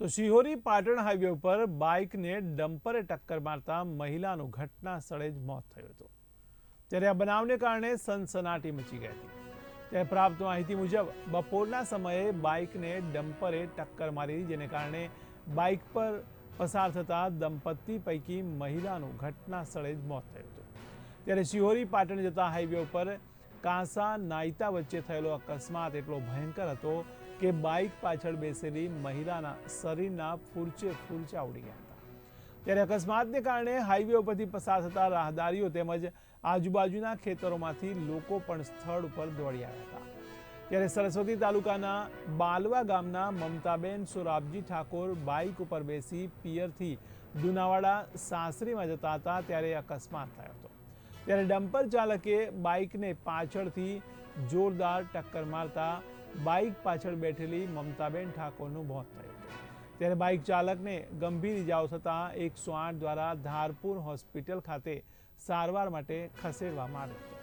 તો શિહોરી પાટણ હાઈવે ઉપર બાઇકને ડમ્પરે ટક્કર મારતા મહિલાનું ઘટના સ્થળે જ મોત થયું હતું. ત્યારે આ બનાવને કારણે સનસનાટી મચી ગઈ હતી. ત્યારે પ્રાપ્ત માહિતી મુજબ, બપોરના સમયે બાઇકને ડમ્પરે ટક્કર મારી જેને કારણે બાઇક પર પસાર થતા દંપતી પૈકી મહિલાનું ઘટના સ્થળે જ મોત થયું હતું. ત્યારે શિહોરી પાટણ જતા હાઈવે ઉપર કાંસા નાયતા વચ્ચે થયેલો અકસ્માત એટલો ભયંકર હતો કે બાઇક પાછળ બેસેલી મહિલાના શરીરના ફૂરચે ફૂરચા ઉડી ગયા હતા. ત્યારે અકસ્માતને કારણે હાઈવે ઉપરથી પસાર થતા રાહદારીઓ તેમજ આજુબાજુના ખેતરોમાંથી લોકો પણ સ્થળ ઉપર દોડી આવ્યા હતા. ત્યારે સરસ્વતી તાલુકાના બાલવા ગામના મમતાબેન સોરાબજી ઠાકોર બાઇક ઉપર બેસી પિયરથી દુનાવાડા સાસરીમાં જતા હતા ત્યારે અકસ્માત થયો હતો. ત્યારે ડમ્પર ચાલકે બાઇકને પાછળથી જોરદાર ટક્કર મારતા બાઇક પાછળ બેઠેલી મમતાબેન ઠાકોરનું મોત થયું ત્યારે બાઇક ચાલકને ગંભીર ઇજાઓ થતાં એકસો આઠ દ્વારા ધારપુર હોસ્પિટલ ખાતે સારવાર માટે ખસેડવામાં આવ્યો હતો.